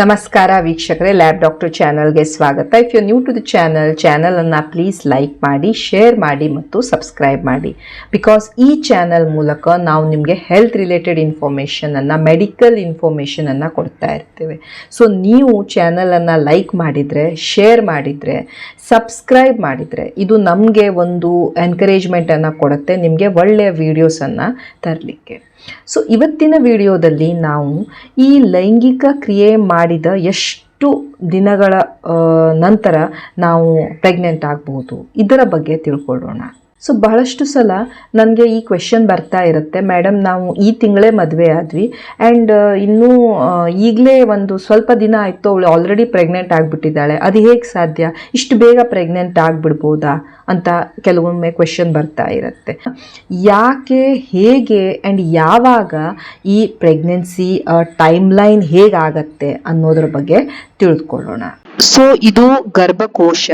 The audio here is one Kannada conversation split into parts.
ನಮಸ್ಕಾರ ವೀಕ್ಷಕರೇ, ಲ್ಯಾಬ್ ಡಾಕ್ಟರ್ ಚಾನಲ್ಗೆ ಸ್ವಾಗತ. If you new to the channel ಚಾನಲನ್ನು ಪ್ಲೀಸ್ ಲೈಕ್ ಮಾಡಿ ಶೇರ್ ಮಾಡಿ ಮತ್ತು ಸಬ್ಸ್ಕ್ರೈಬ್ ಮಾಡಿ. ಬಿಕಾಸ್ ಈ ಚಾನಲ್ ಮೂಲಕ ನಾವು ನಿಮಗೆ ಹೆಲ್ತ್ ರಿಲೇಟೆಡ್ ಇನ್ಫಾರ್ಮೇಷನನ್ನು ಮೆಡಿಕಲ್ ಇನ್ಫಾರ್ಮೇಷನನ್ನು ಕೊಡ್ತಾ ಇರ್ತೇವೆ. ಸೊ ನೀವು ಚಾನಲನ್ನು ಲೈಕ್ ಮಾಡಿದರೆ ಶೇರ್ ಮಾಡಿದರೆ ಸಬ್ಸ್ಕ್ರೈಬ್ ಮಾಡಿದರೆ, ಇದು ನಮಗೆ ಒಂದು ಎನ್ಕರೇಜ್ಮೆಂಟನ್ನು ಕೊಡುತ್ತೆ, ನಿಮಗೆ ಒಳ್ಳೆಯ ವೀಡಿಯೋಸನ್ನು ತರಲಿಕ್ಕೆ. ಸೊ ಇವತ್ತಿನ ವಿಡಿಯೋದಲ್ಲಿ ನಾವು ಈ ಲೈಂಗಿಕ ಕ್ರಿಯೆ ಮಾಡಿದ ಎಷ್ಟು ದಿನಗಳ ನಂತರ ನಾವು ಪ್ರೆಗ್ನೆಂಟ್ ಆಗಬಹುದು ಇದರ ಬಗ್ಗೆ ತಿಳ್ಕೊಳ್ಳೋಣ. ಸೊ ಬಹಳಷ್ಟು ಸಲ ನನಗೆ ಈ ಕ್ವೆಶನ್ ಬರ್ತಾ ಇರುತ್ತೆ. ಮೇಡಮ್ ನಾವು ಈ ತಿಂಗಳೇ ಮದುವೆ ಆದ್ವಿ. ಆ್ಯಂಡ್ ಇನ್ನೂ ಈಗಲೇ ಒಂದು ಸ್ವಲ್ಪ ದಿನ ಆಯಿತು, ಅವಳು ಆಲ್ರೆಡಿ ಪ್ರೆಗ್ನೆಂಟ್ ಆಗಿಬಿಟ್ಟಿದ್ದಾಳೆ. ಅದು ಹೇಗೆ ಸಾಧ್ಯ? ಇಷ್ಟು ಬೇಗ ಪ್ರೆಗ್ನೆಂಟ್ ಆಗಿಬಿಡ್ಬೋದಾ? ಅಂತ ಕೆಲವೊಮ್ಮೆ ಕ್ವೆಶನ್ ಬರ್ತಾ ಇರುತ್ತೆ. ಯಾಕೆ, ಹೇಗೆ ಆ್ಯಂಡ್ ಯಾವಾಗ ಈ ಪ್ರೆಗ್ನೆನ್ಸಿ ಟೈಮ್ ಲೈನ್ ಹೇಗಾಗತ್ತೆ ಅನ್ನೋದ್ರ ಬಗ್ಗೆ ತಿಳಿದುಕೊಳ್ಳೋಣ ಸೊ ಇದು ಗರ್ಭಕೋಶ.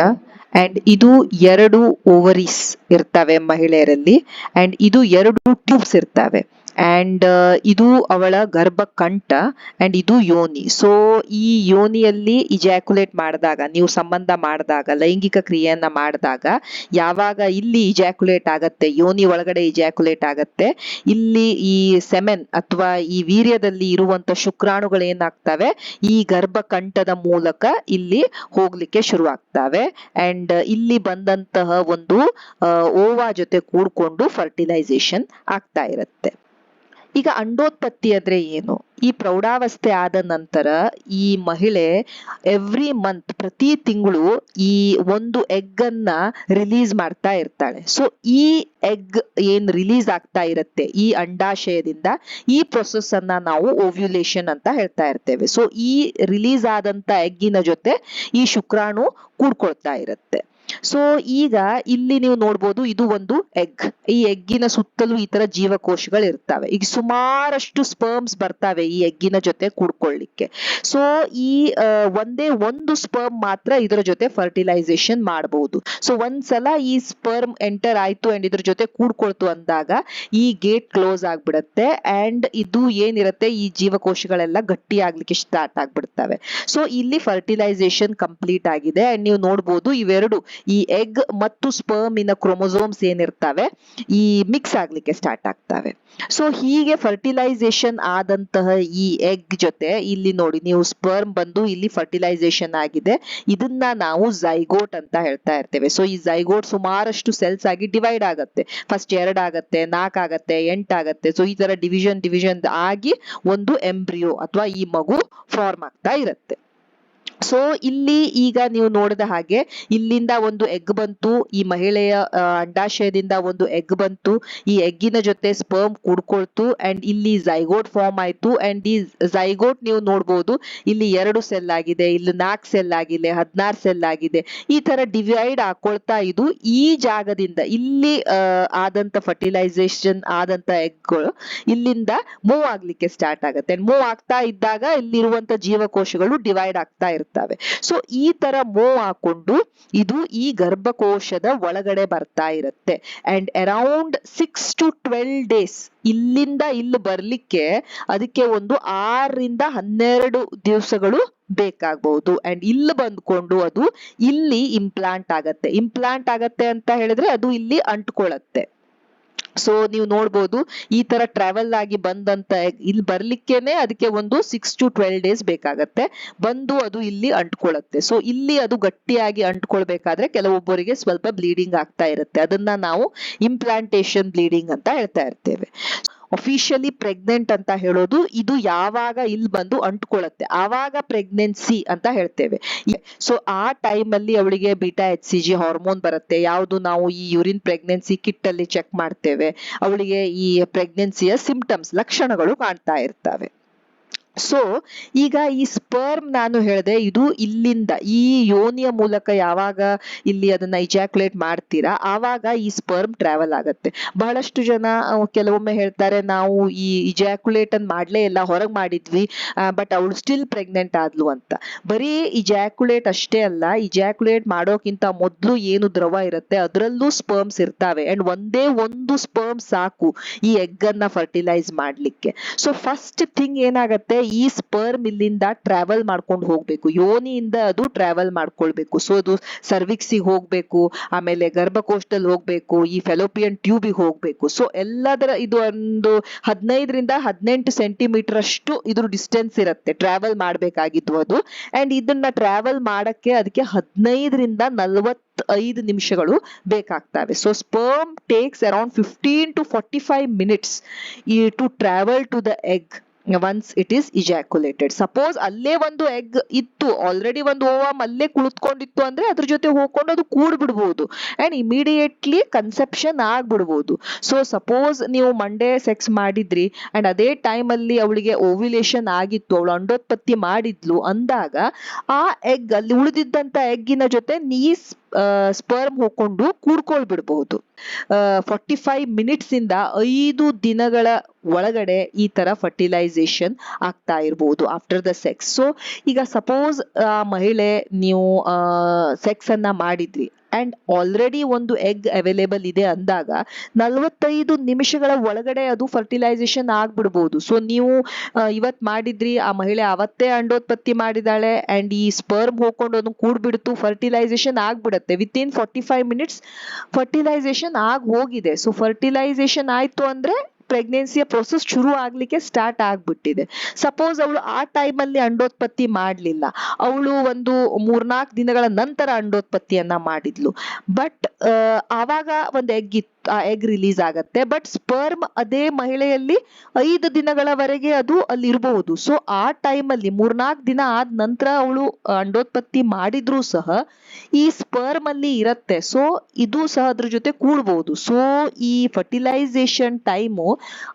ಅಂಡ್ ಇದು ಎರಡು ಓವರೀಸ್ ಇರ್ತವೆ ಮಹಿಳೆಯರಲ್ಲಿ. ಅಂಡ್ ಇದು ಎರಡು ಟ್ಯೂಬ್ಸ್ ಇರ್ತವೆ. ಅಂಡ್ ಇದು ಅವಳ ಗರ್ಭಕಂಠ ಆ್ಯಂಡ್ ಇದು ಯೋನಿ. ಸೊ ಈ ಯೋನಿಯಲ್ಲಿ ಇಜಾಕ್ಯುಲೇಟ್ ಮಾಡಿದಾಗ, ನೀವು ಸಂಬಂಧ ಮಾಡಿದಾಗ, ಲೈಂಗಿಕ ಕ್ರಿಯೆಯನ್ನ ಮಾಡಿದಾಗ, ಯಾವಾಗ ಇಲ್ಲಿ ಇಜಾಕ್ಯುಲೇಟ್ ಆಗತ್ತೆ, ಯೋನಿ ಒಳಗಡೆ ಇಜಾಕ್ಯುಲೇಟ್ ಆಗತ್ತೆ, ಇಲ್ಲಿ ಈ ಸೆಮೆನ್ ಅಥವಾ ಈ ವೀರ್ಯದಲ್ಲಿ ಇರುವಂತ ಶುಕ್ರಾಣುಗಳು ಏನಾಗ್ತವೆ, ಈ ಗರ್ಭಕಂಠದ ಮೂಲಕ ಇಲ್ಲಿ ಹೋಗ್ಲಿಕ್ಕೆ ಶುರುವಾಗ್ತವೆ. ಅಂಡ್ ಇಲ್ಲಿ ಬಂದಂತಹ ಒಂದು ಓವಾ ಜೊತೆ ಕೂಡ್ಕೊಂಡು ಫರ್ಟಿಲೈಸೇಷನ್ ಆಗ್ತಾ ಇರುತ್ತೆ. ಈಗ ಅಂಡೋತ್ಪತ್ತಿ ಅಂದ್ರೆ ಏನು? ಈ ಪ್ರೌಢಾವಸ್ಥೆ ಆದ ನಂತರ ಈ ಮಹಿಳೆ ಎವ್ರಿ ಮಂತ್ ಪ್ರತಿ ತಿಂಗಳು ಈ ಒಂದು ಎಗ್ ಅನ್ನ ರಿಲೀಸ್ ಮಾಡ್ತಾ ಇರ್ತಾಳೆ. ಸೊ ಈ ಎಗ್ ಏನ್ ರಿಲೀಸ್ ಆಗ್ತಾ ಇರುತ್ತೆ, ಈ ಅಂಡಾಶಯದಿಂದ ಈ ಪ್ರೊಸೆಸ್ ಅನ್ನ ನಾವು ಓವ್ಯುಲೇಷನ್ ಅಂತ ಹೇಳ್ತಾ ಇರ್ತೇವೆ. ಸೊ ಈ ರಿಲೀಸ್ ಆದಂತ ಎಗ್ಗಿನ ಜೊತೆ ಈ ಶುಕ್ರಾಣು ಕೂಡ್ಕೊಳ್ತಾ ಇರುತ್ತೆ. ಸೊ ಈಗ ಇಲ್ಲಿ ನೀವು ನೋಡ್ಬೋದು ಇದು ಒಂದು ಎಗ್ ಈ ಎಗ್ಗಿನ ಸುತ್ತಲೂ ಈ ತರ ಜೀವಕೋಶಗಳು ಇರ್ತವೆ ಈಗ ಸುಮಾರಷ್ಟು ಸ್ಪರ್ಮ್ಸ್ ಬರ್ತವೆ. ಈ ಎಗ್ಗಿನ ಜೊತೆ ಕೂಡ್ಕೊಳ್ಳಿಕ್ಕೆ. ಸೊ ಈ ಒಂದೇ ಒಂದು ಸ್ಪರ್ಮ್ ಮಾತ್ರ ಇದರ ಜೊತೆ ಫರ್ಟಿಲೈಸೇಷನ್ ಮಾಡಬಹುದು ಸೊ ಒಂದ್ಸಲ ಈ ಸ್ಪರ್ಮ್ ಎಂಟರ್ ಆಯ್ತು ಅಂಡ್ ಇದ್ರ ಜೊತೆ ಕೂಡ್ಕೊಳ್ತು ಅಂದಾಗ ಈ ಗೇಟ್ ಕ್ಲೋಸ್ ಆಗ್ಬಿಡತ್ತೆ ಅಂಡ್ ಇದು ಏನಿರುತ್ತೆ ಈ ಜೀವಕೋಶಗಳೆಲ್ಲ ಗಟ್ಟಿ ಆಗ್ಲಿಕ್ಕೆ ಸ್ಟಾರ್ಟ್ ಆಗ್ಬಿಡ್ತವೆ. ಸೊ ಇಲ್ಲಿ ಫರ್ಟಿಲೈಸೇಷನ್ ಕಂಪ್ಲೀಟ್ ಆಗಿದೆ ಅಂಡ್ ನೀವು ನೋಡ್ಬೋದು ಇವೆರಡು, ಈ ಎಗ್ ಮತ್ತು ಸ್ಪರ್ಮ್ ಇನ ಕ್ರೋಮೋಸೋಮ್ಸ್ ಏನಿರ್ತವೆ, ಈ ಮಿಕ್ಸ್ ಆಗ್ಲಿಕ್ಕೆ ಸ್ಟಾರ್ಟ್ ಆಗ್ತವೆ. ಸೊ ಹೀಗೆ ಫರ್ಟಿಲೈಸೇಷನ್ ಆದಂತಹ ಈ ಎಗ್ ಜೊತೆ ಇಲ್ಲಿ ನೋಡಿ ನೀವು ಸ್ಪರ್ಮ್ ಬಂದು ಇಲ್ಲಿ ಫರ್ಟಿಲೈಸೇಷನ್ ಆಗಿದೆ. ಇದನ್ನ ನಾವು ಝೈಗೋಟ್ ಅಂತ ಹೇಳ್ತಾ ಇರ್ತೇವೆ. ಸೊ ಈ ಝೈಗೋಟ್ ಸುಮಾರಷ್ಟು ಸೆಲ್ಸ್ ಆಗಿ ಡಿವೈಡ್ ಆಗತ್ತೆ. ಫಸ್ಟ್ ಎರಡ್ ಆಗತ್ತೆ, ನಾಲ್ಕು ಆಗತ್ತೆ, ಎಂಟು ಆಗತ್ತೆ. ಸೊ ಈ ತರ ಡಿವಿಷನ್ ಡಿವಿಷನ್ ಆಗಿ ಒಂದು ಎಂಬ್ರಿಯೋ ಅಥವಾ ಈ ಮಗು ಫಾರ್ಮ್ ಆಗ್ತಾ ಇರುತ್ತೆ. ಸೊ ಇಲ್ಲಿ ಈಗ ನೀವು ನೋಡಿದ ಹಾಗೆ, ಇಲ್ಲಿಂದ ಒಂದು ಎಗ್ ಬಂತು, ಈ ಮಹಿಳೆಯ ಅಂಡಾಶಯದಿಂದ ಒಂದು ಎಗ್ ಬಂತು, ಈ ಎಗ್ಗಿನ ಜೊತೆ ಸ್ಪರ್ಮ್ ಕೂಡ್ಕೊಳ್ತು ಅಂಡ್ ಇಲ್ಲಿ ಝೈಗೋಟ್ ಫಾರ್ಮ್ ಆಯ್ತು ಅಂಡ್ ಈ ಝೈಗೋಟ್ ನೀವು ನೋಡ್ಬೋದು, ಇಲ್ಲಿ ಎರಡು ಸೆಲ್ ಆಗಿದೆ, ಇಲ್ಲಿ ನಾಲ್ಕು ಸೆಲ್ ಆಗಿದೆ, ಹದಿನಾರು ಸೆಲ್ ಆಗಿದೆ. ಈ ತರ ಡಿವೈಡ್ ಹಾಕೊಳ್ತಾ ಇದು, ಈ ಜಾಗದಿಂದ, ಇಲ್ಲಿ ಆದಂತ ಫರ್ಟಿಲೈಸೇಷನ್ ಆದಂತ ಎಗ್ಗಳು ಇಲ್ಲಿಂದ ಮೂವ್ ಆಗ್ಲಿಕ್ಕೆ ಸ್ಟಾರ್ಟ್ ಆಗುತ್ತೆ. ಮೂವ್ ಆಗ್ತಾ ಇದ್ದಾಗ, ಇಲ್ಲಿರುವಂತ ಜೀವಕೋಶಗಳು ಡಿವೈಡ್ ಆಗ್ತಾ ಇರ್ತವೆ ಸೊ ಈ ತರ ಮೂವ್ ಹಾಕೊಂಡು ಇದು ಈ ಗರ್ಭಕೋಶದ ಒಳಗಡೆ ಬರ್ತಾ ಇರುತ್ತೆ. And around six to twelve days ಇಲ್ಲಿಂದ ಇಲ್ಲಿ ಬರ್ಲಿಕ್ಕೆ ಅದಕ್ಕೆ ಒಂದು ಆರರಿಂದ ಹನ್ನೆರಡು ದಿವಸಗಳು ಬೇಕಾಗಬಹುದು ಅಂಡ್ ಇಲ್ಲಿ ಬಂದ್ಕೊಂಡು ಅದು ಇಲ್ಲಿ ಇಂಪ್ಲಾಂಟ್ ಆಗತ್ತೆ. ಇಂಪ್ಲಾಂಟ್ ಆಗತ್ತೆ ಅಂತ ಹೇಳಿದ್ರೆ ಅದು ಇಲ್ಲಿ ಅಂಟ್ಕೊಳ್ಳತ್ತೆ ಸೊ ನೀವು ನೋಡ್ಬೋದು, ಈ ತರ ಟ್ರಾವೆಲ್ ಆಗಿ ಬಂದಂತ, ಇಲ್ಲಿ ಬರ್ಲಿಕ್ಕೆನೆ ಅದಕ್ಕೆ ಒಂದು ಸಿಕ್ಸ್ ಟು ಟ್ವೆಲ್ ಡೇಸ್ ಬೇಕಾಗತ್ತೆ. ಬಂದು ಅದು ಇಲ್ಲಿ ಅಂಟ್ಕೊಳ್ಳುತ್ತೆ ಸೊ ಇಲ್ಲಿ ಅದು ಗಟ್ಟಿಯಾಗಿ ಅಂಟ್ಕೊಳ್ಬೇಕಾದ್ರೆ ಕೆಲವೊಬ್ಬರಿಗೆ ಸ್ವಲ್ಪ ಬ್ಲೀಡಿಂಗ್ ಆಗ್ತಾ ಇರುತ್ತೆ. ಅದನ್ನ ನಾವು ಇಂಪ್ಲಾಂಟೇಶನ್ ಬ್ಲೀಡಿಂಗ್ ಅಂತ ಹೇಳ್ತಾ ಇರ್ತೇವೆ. ಅಫಿಷಿಯಲಿ ಪ್ರೆಗ್ನೆಂಟ್ ಅಂತ ಹೇಳೋದು ಇದು ಯಾವಾಗ ಇಲ್ಲಿ ಬಂದು ಅಂಟ್ಕೊಳ್ಳುತ್ತೆ ಆವಾಗ ಪ್ರೆಗ್ನೆನ್ಸಿ ಅಂತ ಹೇಳ್ತೇವೆ. ಸೊ ಆ ಟೈಮ್ ಅಲ್ಲಿ ಅವಳಿಗೆ beta H C G hormone ಬರುತ್ತೆ. ಯಾವುದು ನಾವು ಈ ಯೂರಿನ್ ಪ್ರೆಗ್ನೆನ್ಸಿ ಕಿಟ್ ಅಲ್ಲಿ ಚೆಕ್ ಮಾಡ್ತೇವೆ. ಅವಳಿಗೆ ಈ ಪ್ರೆಗ್ನೆನ್ಸಿಯ ಸಿಂಪ್ಟಮ್ಸ್ ಲಕ್ಷಣಗಳು ಕಾಣ್ತಾ ಇರ್ತವೆ. ಸೊ ಈಗ ಈ ಸ್ಪರ್ಮ್ ನಾನು ಹೇಳಿದೆ, ಇದು ಇಲ್ಲಿಂದ ಈ ಯೋನಿಯ ಮೂಲಕ ಯಾವಾಗ ಇಲ್ಲಿ ಅದನ್ನ ಇಜಾಕ್ಯುಲೇಟ್ ಮಾಡ್ತೀರಾ, ಆವಾಗ ಈ ಸ್ಪರ್ಮ್ ಟ್ರಾವೆಲ್ ಆಗತ್ತೆ. ಬಹಳಷ್ಟು ಜನ ಕೆಲವೊಮ್ಮೆ ಹೇಳ್ತಾರೆ, ನಾವು ಈ ಇಜಾಕ್ಯುಲೇಟ್ ಅನ್ ಮಾಡ್ಲೇ ಇಲ್ಲ ಹೊರಗ್ ಮಾಡಿದ್ವಿ ಬಟ್ ಅವಳು ಸ್ಟಿಲ್ ಪ್ರೆಗ್ನೆಂಟ್ ಆದ್ಲು ಅಂತ. ಬರೀ ಇಜಾಕ್ಯುಲೇಟ್ ಅಷ್ಟೇ ಅಲ್ಲ ಇಜಾಕ್ಯುಲೇಟ್ ಮಾಡೋಕ್ಕಿಂತ ಮೊದಲು ಏನು ದ್ರವ ಇರುತ್ತೆ, ಅದರಲ್ಲೂ ಸ್ಪರ್ಮ್ಸ್ ಇರ್ತಾವೆ ಅಂಡ್ ಒಂದೇ ಒಂದು ಸ್ಪರ್ಮ್ ಸಾಕು ಈ ಎಗ್ ಅನ್ನ ಫರ್ಟಿಲೈಸ್ ಮಾಡ್ಲಿಕ್ಕೆ. ಸೊ ಫಸ್ಟ್ ಥಿಂಗ್ ಏನಾಗತ್ತೆ ಈ ಸ್ಪರ್ಮ್ ಇಲ್ಲಿಂದ ಟ್ರಾವೆಲ್ ಮಾಡ್ಕೊಂಡು ಹೋಗ್ಬೇಕು. ಯೋನಿಯಿಂದ ಅದು ಟ್ರಾವೆಲ್ ಮಾಡ್ಕೊಳ್ಬೇಕು. ಸೊ ಅದು ಸರ್ವಿಕ್ಸಿಗೆ ಹೋಗ್ಬೇಕು, ಆಮೇಲೆ ಗರ್ಭಕೋಶದಲ್ಲಿ ಹೋಗ್ಬೇಕು, ಈ ಫೆಲೋಪಿಯನ್ ಟ್ಯೂಬಿಗೆ ಹೋಗ್ಬೇಕು. ಸೊ ಎಲ್ಲದರ ಇದು ಒಂದು ಹದಿನೈದರಿಂದ ಹದಿನೆಂಟು ಸೆಂಟಿಮೀಟರ್ ಅಷ್ಟು ಇದ್ರ ಡಿಸ್ಟೆನ್ಸ್ ಇರುತ್ತೆ. ಟ್ರಾವೆಲ್ ಮಾಡ್ಬೇಕಾಗಿದ್ದು ಅದು. ಅಂಡ್ ಇದನ್ನ ಟ್ರಾವೆಲ್ ಮಾಡಕ್ಕೆ ಅದಕ್ಕೆ ಹದಿನೈದರಿಂದ ನಲವತ್ತೈದು ನಿಮಿಷಗಳು ಬೇಕಾಗ್ತವೆ. So sperm takes around fifteen to forty five minutes to travel to the egg once it is ejaculated suppose ಅಲ್ಲೇ ಒಂದು ಎಗ್ ಇತ್ತು ಆಲ್ರೆಡಿ ಒಂದು ಓವಾಮ್ ಅಲ್ಲೇ ಕುಳಿತುಕೊಂಡಿತ್ತು ಅಂದ್ರೆ ಅದ್ರ ಜೊತೆ ಹೋಗ್ಕೊಂಡು ಅದು ಕೂಡ್ ಬಿಡ್ಬೋದು ಅಂಡ್ ಇಮಿಡಿಯೇಟ್ಲಿ ಕನ್ಸೆಪ್ಷನ್ ಆಗ್ಬಿಡ್ಬೋದು. ಸೊ ಸಪೋಸ್ ನೀವು ಮಂಡೇ ಸೆಕ್ಸ್ ಮಾಡಿದ್ರಿ ಅಂಡ್ ಅದೇ ಟೈಮ್ ಅಲ್ಲಿ ಅವಳಿಗೆ ಓವ್ಯುಲೇಷನ್ ಆಗಿತ್ತು, ಅವಳು ಅಂಡೋತ್ಪತ್ತಿ ಮಾಡಿದ್ಲು, ಅಂದಾಗ ಆ ಎಗ್ ಅಲ್ಲಿ ಉಳಿದಿದ್ದಂತ ಎಗ್ಗಿನ ಜೊತೆ ನೀ ಸ್ಪರ್ಮ್ ಹೋಗ್ಕೊಂಡು ಕೂಡ್ಕೊಳ್ಬಿಡ್ಬಹುದು ಫಾರ್ಟಿ ಫೈವ್ ಮಿನಿಟ್ಸ್ ಇಂದ ಐದು ದಿನಗಳ ಒಳಗಡೆ ಈ ತರ ಫರ್ಟಿಲೈಸೇಷನ್ ಆಗ್ತಾ ಇರಬಹುದು ಆಫ್ಟರ್ ದ ಸೆಕ್ಸ್ ಸೊ ಈಗ ಸಪೋಸ್ ಆ ಮಹಿಳೆ ನೀವು ಸೆಕ್ಸ್ ಅನ್ನ ಮಾಡಿದ್ರಿ. ಅಂಡ್ ಆಲ್ರೆಡಿ ಒಂದು ಎಗ್ ಅವೈಲೇಬಲ್ ಇದೆ ಅಂದಾಗ ನಲವತ್ತೈದು ನಿಮಿಷಗಳ ಒಳಗಡೆ ಅದು ಫರ್ಟಿಲೈಸೇಷನ್ ಆಗ್ಬಿಡ್ಬೋದು. ಸೊ ನೀವು ಇವತ್ತು ಇವತ್ ಮಾಡಿದ್ರಿ, ಆ ಮಹಿಳೆ ಅವತ್ತೇ ಅಂಡೋತ್ಪತ್ತಿ ಮಾಡಿದಾಳೆ ಆ್ಯಂಡ್ ಈ ಸ್ಪರ್ಮ್ ಹೋಗ್ಕೊಂಡು ಅದನ್ನು ಕೂಡ್ಬಿಡ್ತು ಫರ್ಟಿಲೈಸೇಷನ್ ಆಗ್ಬಿಡುತ್ತೆ. With in forty five minutes fertilisation ಆಗಿ ಹೋಗಿದೆ. ಸೊ ಫರ್ಟಿಲೈಸೇಷನ್ ಆಯ್ತು ಅಂದ್ರೆ ಪ್ರೆಗ್ನೆನ್ಸಿಯ ಪ್ರೊಸೆಸ್ ಶುರು ಆಗ್ಲಿಕ್ಕೆ ಸ್ಟಾರ್ಟ್ ಆಗ್ಬಿಟ್ಟಿದೆ. ಸಪೋಸ್ ಅವಳು ಆ ಟೈಮಲ್ಲಿ ಅಂಡೋತ್ಪತ್ತಿ ಮಾಡ್ಲಿಲ್ಲ. ಅವಳು ಒಂದು ಮೂರ್ನಾಲ್ಕು ದಿನಗಳ ನಂತರ ಅಂಡೋತ್ಪತ್ತಿಯನ್ನ ಮಾಡಿದ್ಲು. ಬಟ್ ಆವಾಗ ಒಂದು ಎಗ್ ಇತ್ತು. ಆ ಎಗ್ ರಿಲೀಸ್ ಆಗತ್ತೆ. ಬಟ್ ಸ್ಪರ್ಮ್ ಅದೇ ಮಹಿಳೆಯಲ್ಲಿ ಐದು ದಿನಗಳವರೆಗೆ ಅದು ಅಲ್ಲಿ ಇರಬಹುದು ಸೊ ಆ ಟೈಮಲ್ಲಿ ಮೂರ್ನಾಲ್ಕು ದಿನ ಆದ ನಂತರ ಅವಳು ಅಂಡೋತ್ಪತ್ತಿ ಮಾಡಿದ್ರು ಸಹ ಈ ಸ್ಪರ್ಮ್ ಅಲ್ಲಿ ಇರತ್ತೆ. ಸೊ ಇದು ಸಹ ಅದ್ರ ಜೊತೆ ಕೂಡ್ಬಹುದು ಸೊ ಈ ಫರ್ಟಿಲೈಸೇಷನ್ ಟೈಮು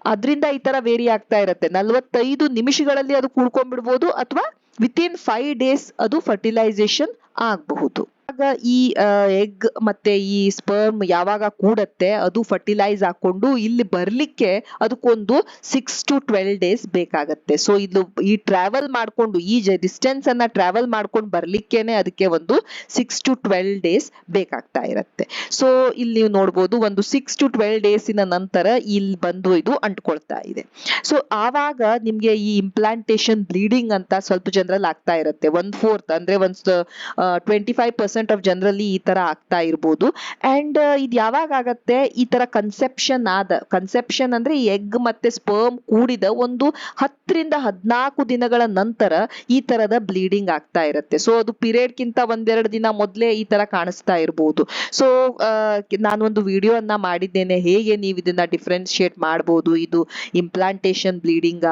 ಅದರಿಂದ ಈ ತರ ವೇರಿ ಆಗ್ತಾ ಇರತ್ತೆ. ನಲವತ್ತೈದು ನಿಮಿಷಗಳಲ್ಲಿ ಅದು ಕೂಡ್ಕೊಂಡ್ಬಿಡ್ಬೋದು ಅಥವಾ ವಿತ್ ಇನ್ ಫೈವ್ ಡೇಸ್ ಅದು ಫರ್ಟಿಲೈಸೇಷನ್ ಆಗಬಹುದು. ಆಗ ಈ ಎಗ್ ಮತ್ತೆ ಈ ಸ್ಪರ್ಮ್ ಯಾವಾಗ ಕೂಡತ್ತೆ, ಅದು ಫರ್ಟಿಲೈಸ್ ಹಾಕೊಂಡು ಇಲ್ಲಿ ಬರ್ಲಿಕ್ಕೆ ಅದಕ್ಕೊಂದು ಸಿಕ್ಸ್ ಟು ಟ್ವೆಲ್ ಡೇಸ್ ಬೇಕಾಗತ್ತೆ. ಸೊ ಇದು ಈ ಟ್ರಾವೆಲ್ ಮಾಡ್ಕೊಂಡು, ಈ ಡಿಸ್ಟೆನ್ಸ್ ಅನ್ನ ಟ್ರಾವೆಲ್ ಮಾಡ್ಕೊಂಡು ಬರ್ಲಿಕ್ಕೇನೆ ಅದಕ್ಕೆ ಒಂದು ಸಿಕ್ಸ್ ಟು ಟ್ವೆಲ್ ಡೇಸ್ ಬೇಕಾಗ್ತಾ ಇರತ್ತೆ. ಸೊ ಇಲ್ಲಿ ನೀವು ನೋಡ್ಬೋದು, ಒಂದು ಸಿಕ್ಸ್ ಟು ಟ್ವೆಲ್ ಡೇಸಿನ ನಂತರ ಇಲ್ಲಿ ಬಂದು ಇದು ಅಂಟ್ಕೊಳ್ತಾ ಇದೆ. ಸೊ ಆವಾಗ ನಿಮ್ಗೆ ಈ ಇಂಪ್ಲಾಂಟೇಶನ್ ಬ್ಲೀಡಿಂಗ್ ಅಂತ ಸ್ವಲ್ಪ ಜನರಲ್ಲಿ ಆಗ್ತಾ ಇರುತ್ತೆ. ಒಂದ್ ಫೋರ್ತ್ ಅಂದ್ರೆ ಒಂದ್ ಟ್ವೆಂಟಿ ಫೈವ್ ಪರ್ಸೆಂಟ್ ಆಫ್ ಜನರಲ್ಲಿ ಈ ತರ ಆಗ್ತಾ ಇರ್ಬೋದು. ಅಂಡ್ ಇದು ಯಾವಾಗ ಆಗತ್ತೆ? ಈ ತರ ಕನ್ಸೆಪ್ಷನ್ ಆದ ಕನ್ಸೆಪ್ಷನ್ ಅಂದ್ರೆ ಎಗ್ ಮತ್ತೆ ಸ್ಪರ್ಮ್ ಕೂಡಿದ ಒಂದು ಹತ್ತರಿಂದ ಹದಿನಾಲ್ಕು ದಿನಗಳ ನಂತರ ಈ ತರದ ಬ್ಲೀಡಿಂಗ್ ಆಗ್ತಾ ಇರುತ್ತೆ. ಸೊ ಅದು ಪೀರಿಯಡ್ ಕಿಂತ ಒಂದೆರಡು ದಿನ ಮೊದಲೇ ಈ ತರ ಕಾಣಿಸ್ತಾ ಇರ್ಬೋದು. ಸೊ ನಾನೊಂದು ಅನ್ನ ಮಾಡಿದ್ದೇನೆ. ಹೇಗೆ ನೀವು ಇದನ್ನ ಡಿಫ್ರೆನ್ಶಿಯೇಟ್ ಮಾಡ್ಬೋದು? ಇದು ಇಂಪ್ಲಾಂಟೇಶನ್ ಬ್ಲೀಡಿಂಗ್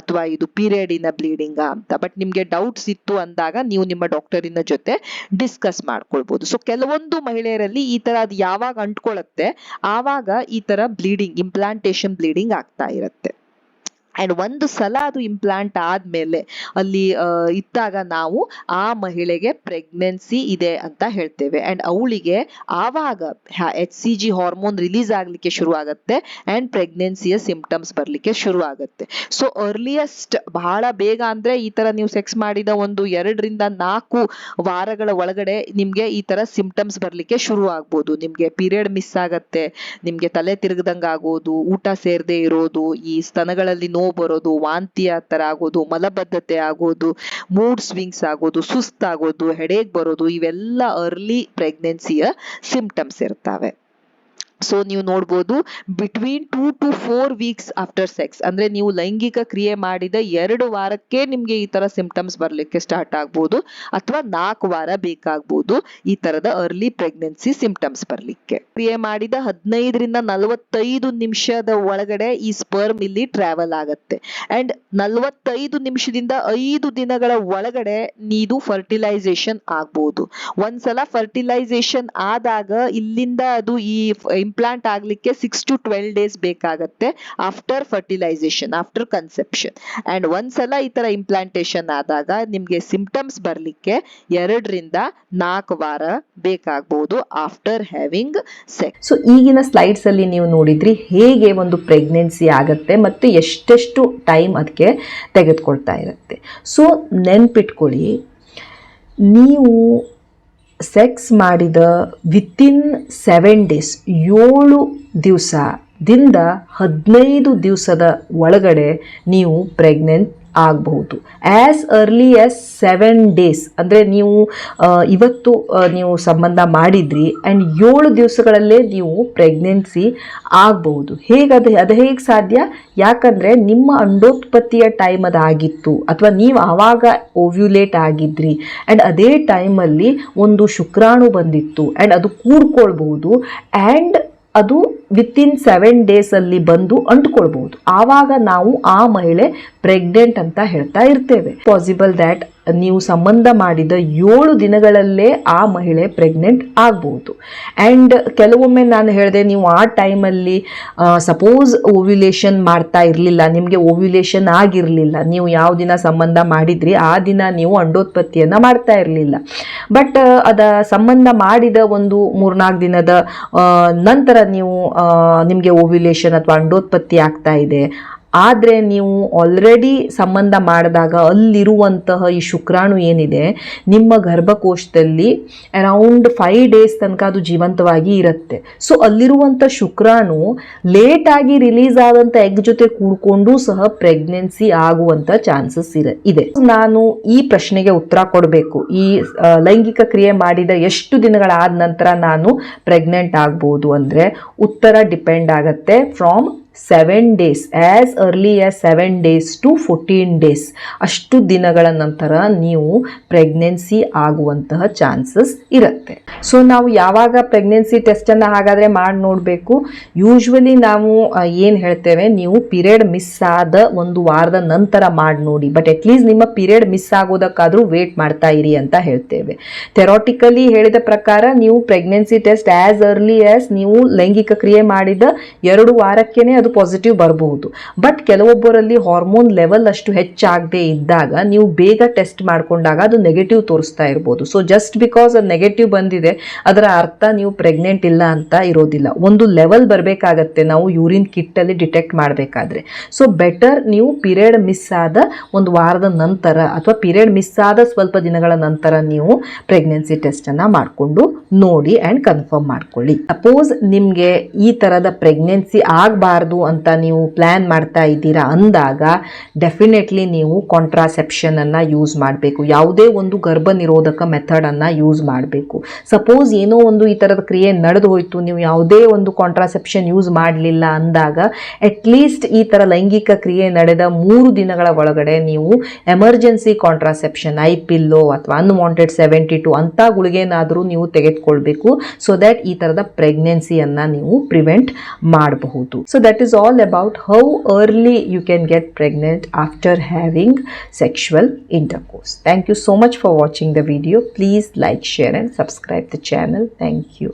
ಅಥವಾ ಇದು ಪೀರಿಯಡಿನ ಬ್ಲೀಡಿಂಗ್ ಅಂತ. ಬಟ್ ನಿಮ್ಗೆ ಡೌಟ್ಸ್ ಇತ್ತು ಅಂದಾಗ ನೀವು ನಿಮ್ಮ ಡಾಕ್ಟರಿನ ಜೊತೆ ಡಿಸ್ಕಸ್ ಮಾಡ್ಕೊಳ್ಬಹುದು ಸೊ ಕೆಲವೊಂದು ಮಹಿಳೆಯರಲ್ಲಿ ಈ ತರ ಅದು ಯಾವಾಗ ಅಂಟ್ಕೊಳ್ಳುತ್ತೆ ಆವಾಗ ಈ ತರ ಬ್ಲೀಡಿಂಗ್ ಇಂಪ್ಲಾಂಟೇಶನ್ ಬ್ಲೀಡಿಂಗ್ ಆಗ್ತಾ ಇರುತ್ತೆ. ಅಂಡ್ ಒಂದು ಸಲ ಅದು ಇಂಪ್ಲಾಂಟ್ ಆದಮೇಲೆ ಅಲ್ಲಿ ಇದ್ದಾಗ ನಾವು ಆ ಮಹಿಳೆಗೆ ಪ್ರೆಗ್ನೆನ್ಸಿ ಇದೆ ಅಂತ ಹೇಳ್ತೇವೆ. ಅಂಡ್ ಅವಳಿಗೆ ಆವಾಗ H C G hormone release ಆಗಲಿಕ್ಕೆ ಶುರು ಆಗುತ್ತೆ ಅಂಡ್ ಪ್ರೆಗ್ನೆನ್ಸಿಯ ಸಿಂಪ್ಟಮ್ಸ್ ಬರಲಿಕ್ಕೆ ಶುರು ಆಗುತ್ತೆ ಸೊ ಅರ್ಲಿಯೆಸ್ಟ್ ಬಹಳ ಬೇಗ ಅಂದ್ರೆ ಈ ತರ ನೀವು ಸೆಕ್ಸ್ ಮಾಡಿದ ಒಂದು ಎರಡರಿಂದ ನಾಲ್ಕು ವಾರಗಳ ಒಳಗಡೆ ನಿಮಗೆ ಈ ತರ ಸಿಂಪ್ಟಮ್ಸ್ ಬರಲಿಕ್ಕೆ ಶುರು ಆಗ್ಬೋದು ನಿಮಗೆ ಪೀರಿಯಡ್ ಮಿಸ್ ಆಗತ್ತೆ, ನಿಮಗೆ ತಲೆ ತಿರುಗದಂಗ ಆಗೋದು ಊಟ ಸೇರದೆ ಇರೋದು, ಈ ಸ್ತನಗಳಲ್ಲಿ ನೋವು ಬರೋದು, ವಾಂತಿ ಆ ಥರ ಆಗೋದು, ಮಲಬದ್ಧತೆ ಆಗೋದು ಮೂಡ್ ಸ್ವಿಂಗ್ಸ್ ಆಗೋದು, ಸುಸ್ತಾಗೋದು ಹೆಡೇಕ್ ಬರೋದು, ಇವೆಲ್ಲ ಅರ್ಲಿ ಪ್ರೆಗ್ನೆನ್ಸಿಯ ಸಿಂಪ್ಟಮ್ಸ್ ಇರ್ತವೆ. ಸೊ ನೀವು ನೋಡ್ಬೋದು between two to four weeks after sex ಅಂದ್ರೆ ನೀವು ಲೈಂಗಿಕ ಕ್ರಿಯೆ ಮಾಡಿದ ಎರಡು ವಾರಕ್ಕೆ ನಿಮ್ಗೆ ಈ ತರ ಸಿಂಪ್ಟಮ್ಸ್ ಬರ್ಲಿಕ್ಕೆ ಸ್ಟಾರ್ಟ್ ಆಗ್ಬೋದು, ಅಥವಾ ನಾಲ್ಕು ವಾರ ಬೇಕಾಗ್ಬೋದು ಈ ತರದ ಅರ್ಲಿ ಪ್ರೆಗ್ನೆನ್ಸಿ ಸಿಂಪ್ಟಮ್ಸ್ ಬರ್ಲಿಕ್ಕೆ. ಕ್ರಿಯೆ ಮಾಡಿದ ಹದಿನೈದರಿಂದ ನಲವತ್ತೈದು ನಿಮಿಷದ ಒಳಗಡೆ ಈ ಸ್ಪರ್ಮ್ ಇಲ್ಲಿ ಟ್ರಾವೆಲ್ ಆಗತ್ತೆ. ಅಂಡ್ ನಲವತ್ತೈದು ನಿಮಿಷದಿಂದ ಐದು ದಿನಗಳ ಒಳಗಡೆ ನೀದು ಫರ್ಟಿಲೈಸೇಷನ್ ಆಗ್ಬೋದು. ಒಂದ್ಸಲ ಫರ್ಟಿಲೈಸೇಷನ್ ಆದಾಗ ಇಲ್ಲಿಂದ ಅದು ಈ ಇಂಪ್ಲಾಂಟ್ ಆಗಲಿಕ್ಕೆ ಸಿಕ್ಸ್ ಟು ಟ್ವೆಲ್ ಡೇಸ್ ಬೇಕಾಗತ್ತೆ after fertilisation after conception and ಒಂದ್ಸಲ ಈ ತರ ಇಂಪ್ಲಾಂಟೇಶನ್ ಆದಾಗ ನಿಮಗೆ ಸಿಂಪ್ಟಮ್ಸ್ ಬರಲಿಕ್ಕೆ ಎರಡರಿಂದ ನಾಲ್ಕು ವಾರ ಬೇಕಾಗ್ಬೋದು ಆಫ್ಟರ್ ಹ್ಯಾವಿಂಗ್ ಸೆಕ್ಸ್ ಸೊ ಈಗಿನ ಸ್ಲೈಡ್ಸ್ ಅಲ್ಲಿ ನೀವು ನೋಡಿದ್ರಿ ಹೇಗೆ ಒಂದು ಪ್ರೆಗ್ನೆನ್ಸಿ ಆಗುತ್ತೆ ಮತ್ತು ಎಷ್ಟೆಷ್ಟು ಟೈಮ್ ಅದಕ್ಕೆ ತೆಗೆದುಕೊಳ್ತಾ ಇರುತ್ತೆ. ಸೊ ನೆನ್ಪಿಟ್ಕೊಳ್ಳಿ, ನೀವು ಸೆಕ್ಸ್ ಮಾಡಿದ ವಿತಿನ್ ಸೆವೆನ್ ಡೇಸ್ ಏಳು ದಿವಸದಿಂದ ಹದಿನೈದು ದಿವಸದ ಒಳಗಡೆ ನೀವು ಪ್ರೆಗ್ನೆಂಟ್ ಆಗಬಹುದು. As early as seven days ಅಂದರೆ ನೀವು ಇವತ್ತು ನೀವು ಸಂಬಂಧ ಮಾಡಿದ್ರಿ ಆ್ಯಂಡ್ ಏಳು ದಿವಸಗಳಲ್ಲೇ ನೀವು ಪ್ರೆಗ್ನೆನ್ಸಿ ಆಗಬಹುದು. ಹೇಗೆ ಅದು ಅದು ಹೇಗೆ ಸಾಧ್ಯ? ಯಾಕಂದರೆ ನಿಮ್ಮ ಅಂಡೋತ್ಪತ್ತಿಯ ಟೈಮ್ ಅದಾಗಿತ್ತು. ಅಥವಾ ನೀವು ಆವಾಗ ಓವ್ಯುಲೇಟ್ ಆಗಿದ್ರಿ. ಆ್ಯಂಡ್ ಅದೇ ಟೈಮಲ್ಲಿ ಒಂದು ಶುಕ್ರಾಣು ಬಂದಿತ್ತು. ಆ್ಯಂಡ್ ಅದು ಕೂಡ್ಕೊಳ್ಬಹುದು. ಆ್ಯಂಡ್ ಅದು ವಿತಿನ್ ಸೆವೆನ್ ಡೇಸಲ್ಲಿ ಬಂದು ಅಂಟ್ಕೊಳ್ಬಹುದು. ಆವಾಗ ನಾವು ಆ ಮಹಿಳೆ ಪ್ರೆಗ್ನೆಂಟ್ ಅಂತ ಹೇಳ್ತಾ ಇರ್ತೇವೆ. ಪಾಸಿಬಲ್ ದ್ಯಾಟ್ ನೀವು ಸಂಬಂಧ ಮಾಡಿದ ಏಳು ದಿನಗಳಲ್ಲೇ ಆ ಮಹಿಳೆ ಪ್ರೆಗ್ನೆಂಟ್ ಆಗ್ಬೋದು ಆ್ಯಂಡ್ ಕೆಲವೊಮ್ಮೆ ನಾನು ಹೇಳಿದೆ, ನೀವು ಆ ಟೈಮಲ್ಲಿ ಸಪೋಸ್ ಓವ್ಯುಲೇಷನ್ ಮಾಡ್ತಾ ಇರಲಿಲ್ಲ, ನಿಮಗೆ ಓವ್ಯುಲೇಷನ್ ಆಗಿರಲಿಲ್ಲ, ನೀವು ಯಾವ ದಿನ ಸಂಬಂಧ ಮಾಡಿದ್ರಿ, ಆ ದಿನ ನೀವು ಅಂಡೋತ್ಪತ್ತಿಯನ್ನು ಮಾಡ್ತಾ ಇರಲಿಲ್ಲ. ಬಟ್ ಅದ ಸಂಬಂಧ ಮಾಡಿದ ಒಂದು ಮೂರ್ನಾಲ್ಕು ದಿನದ ನಂತರ ನೀವು ನಿಮಗೆ ಓವ್ಯುಲೇಷನ್ ಅಥವಾ ಅಂಡೋತ್ಪತ್ತಿ ಆಗ್ತಾ ಇದೆ. ಆದರೆ ನೀವು ಆಲ್ರೆಡಿ ಸಂಬಂಧ ಮಾಡಿದಾಗ ಅಲ್ಲಿರುವಂತಹ ಈ ಶುಕ್ರಾಣು ಏನಿದೆ, ನಿಮ್ಮ ಗರ್ಭಕೋಶದಲ್ಲಿ ಅರೌಂಡ್ ಫೈವ್ ಡೇಸ್ ತನಕ ಅದು ಜೀವಂತವಾಗಿ ಇರುತ್ತೆ. ಸೊ ಅಲ್ಲಿರುವಂಥ ಶುಕ್ರಾಣು ಲೇಟಾಗಿ ರಿಲೀಸ್ ಆದಂಥ ಎಗ್ ಜೊತೆ ಕೂಡ್ಕೊಂಡು ಸಹ ಪ್ರೆಗ್ನೆನ್ಸಿ ಆಗುವಂಥ ಚಾನ್ಸಸ್ ಇರ, ಇದೆ. ನಾನು ಈ ಪ್ರಶ್ನೆಗೆ ಉತ್ತರ ಕೊಡಬೇಕು. ಈ ಲೈಂಗಿಕ ಕ್ರಿಯೆ ಮಾಡಿದ ಎಷ್ಟು ದಿನಗಳಾದ ನಂತರ ನಾನು ಪ್ರೆಗ್ನೆಂಟ್ ಆಗ್ಬೋದು ಅಂದರೆ ಉತ್ತರ ಡಿಪೆಂಡ್ ಆಗುತ್ತೆ from seven days as early as seven days to fourteen days ಅಷ್ಟು ದಿನಗಳ ನಂತರ ನೀವು ಪ್ರೆಗ್ನೆನ್ಸಿ ಆಗುವಂತಹ ಚಾನ್ಸಸ್ ಇರುತ್ತೆ. ಸೊ ನಾವು ಯಾವಾಗ ಪ್ರೆಗ್ನೆನ್ಸಿ ಟೆಸ್ಟನ್ನು ಹಾಗಾದರೆ ಮಾಡಿ ನೋಡಬೇಕು? ಯೂಶ್ವಲಿ ನಾವು ಏನು ಹೇಳ್ತೇವೆ? ನೀವು ಪಿರಿಯಡ್ ಮಿಸ್ ಆದ ಒಂದು ವಾರದ ನಂತರ ಮಾಡಿ ನೋಡಿ. ಬಟ್ ಅಟ್ಲೀಸ್ಟ್ ನಿಮ್ಮ ಪಿರಿಯಡ್ ಮಿಸ್ ಆಗೋದಕ್ಕಾದರೂ ವೇಟ್ ಮಾಡ್ತಾ ಇರಿ ಅಂತ ಹೇಳ್ತೇವೆ. ಥೆರಾಟಿಕಲಿ ಹೇಳಿದ ಪ್ರಕಾರ ನೀವು pregnancy test as early as ನೀವು ಲೈಂಗಿಕ ಕ್ರಿಯೆ ಮಾಡಿದ ಎರಡು ವಾರಕ್ಕೇನೆ ಅದು ಪಾಸಿಟಿವ್ ಬರಬಹುದು. ಬಟ್ ಕೆಲವೊಬ್ಬರಲ್ಲಿ ಹಾರ್ಮೋನ್ ಲೆವೆಲ್ ಅಷ್ಟು ಹೆಚ್ಚಾಗದೆ ಇದ್ದಾಗ ನೀವು ಬೇಗ ಟೆಸ್ಟ್ ಮಾಡ್ಕೊಂಡಾಗ ಅದು ನೆಗೆಟಿವ್ ತೋರಿಸ್ತಾ ಇರ್ಬೋದು. ಸೊ ಜಸ್ಟ್ ಬಿಕಾಸ್ ಅದು ನೆಗೆಟಿವ್ ಬಂದಿದೆ, ಅದರ ಅರ್ಥ ನೀವು ಪ್ರೆಗ್ನೆಂಟ್ ಇಲ್ಲ ಅಂತ ಇರೋದಿಲ್ಲ. ಒಂದು ಲೆವೆಲ್ ಬರಬೇಕಾಗತ್ತೆ ನಾವು ಯೂರಿನ್ ಕಿಟ್ಟಲ್ಲಿ ಡಿಟೆಕ್ಟ್ ಮಾಡಬೇಕಾದ್ರೆ. ಸೊ ಬೆಟರ್ ನೀವು ಪಿರಿಯಡ್ ಮಿಸ್ ಆದ ಒಂದು ವಾರದ ನಂತರ ಅಥವಾ ಪಿರಿಯಡ್ ಮಿಸ್ ಆದ ಸ್ವಲ್ಪ ದಿನಗಳ ನಂತರ ನೀವು ಪ್ರೆಗ್ನೆನ್ಸಿ ಟೆಸ್ಟನ್ನು ಮಾಡಿಕೊಂಡು ನೋಡಿ ಆ್ಯಂಡ್ ಕನ್ಫರ್ಮ್ ಮಾಡ್ಕೊಳ್ಳಿ. ಸಪೋಸ್ ನಿಮಗೆ ಈ ಥರದ ಪ್ರೆಗ್ನೆನ್ಸಿ ಆಗಬಾರ್ದು ಅಂತ ನೀವು ಪ್ಲ್ಯಾನ್ ಮಾಡ್ತಾ ಇದ್ದೀರಾ ಅಂದಾಗ ಡೆಫಿನೆಟ್ಲಿ ನೀವು ಕಾಂಟ್ರಾಸೆಪ್ಷನನ್ನು ಯೂಸ್ ಮಾಡಬೇಕು. ಯಾವುದೇ ಒಂದು ಗರ್ಭ ನಿರೋಧಕ ಮೆಥಡನ್ನು ಯೂಸ್ ಮಾಡಬೇಕು. ಸಪೋಸ್ ಏನೋ ಒಂದು ಈ ಥರದ ಕ್ರಿಯೆ ನಡೆದು ಹೋಯಿತು, ನೀವು ಯಾವುದೇ ಒಂದು ಕಾಂಟ್ರಾಸೆಪ್ಷನ್ ಯೂಸ್ ಮಾಡಲಿಲ್ಲ ಅಂದಾಗ ಅಟ್ಲೀಸ್ಟ್ ಈ ಥರ ಲೈಂಗಿಕ ಕ್ರಿಯೆ ನಡೆದ ಮೂರು ದಿನಗಳ ಒಳಗಡೆ ನೀವು ಎಮರ್ಜೆನ್ಸಿ ಕಾಂಟ್ರಾಸೆಪ್ಷನ್ ಐ ಪಿಲ್ಲೋ ಅಥವಾ ಅನ್ವಾಂಟೆಡ್ ಸೆವೆಂಟಿ ಟು ಅಂಥ ಗುಳಿಗೆನಾದರೂ ನೀವು ತೆಗೆದುಕೊಳ್ಬೇಕು. ಸೊ ದ್ಯಾಟ್ ಈ ಥರದ ಪ್ರೆಗ್ನೆನ್ಸಿಯನ್ನು ನೀವು ಪ್ರಿವೆಂಟ್ ಮಾಡಬಹುದು. So that is all about how early you can get pregnant after having sexual intercourse. Thank you so much for watching the video. Please like, share and subscribe the channel. Thank you.